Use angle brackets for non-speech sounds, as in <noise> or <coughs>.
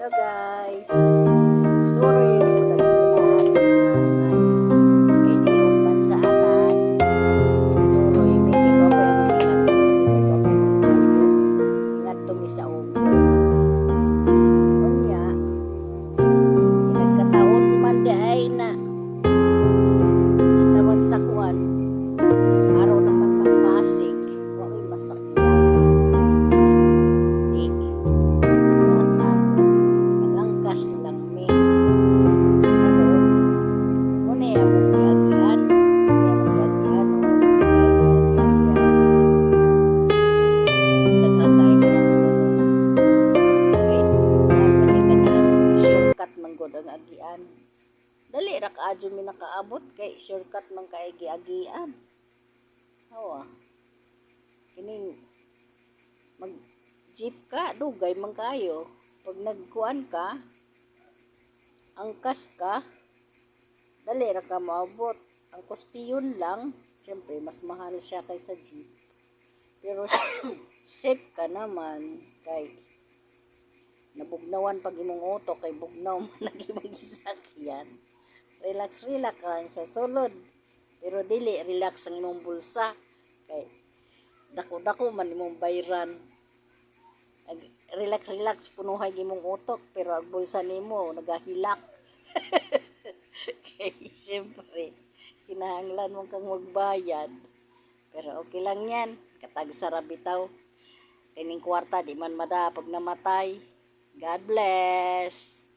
Hello guys. Sorry. Yung Hindi Shortcut man gud ang agian. Dali ra ka adyo mi nakaabot kay shortcut man kay giagian. Hawa. Kining mag jeep ka, dugay man kayo. Pag nagkuan ka, angkas ka, dali ra ka maabot. Ang kustiyon lang, syempre mas mahal siya kaysa jeep. Pero <coughs> safe ka naman kay nabugnawan pag imong auto kay bugnaw man lagi <laughs> magisakyan. Relax relax lang sa sulod. Pero dili relax ang imong bulsa kay dako-dako man imong bayran. Relax relax punuhay imong utok pero ang bulsa nimo nagahilak. <laughs> kay siyempre kinahanglan mo kang magbayad. Pero okay lang yan. Katag sarap bitaw. Kining kwarta di man mada pag namatay. God bless.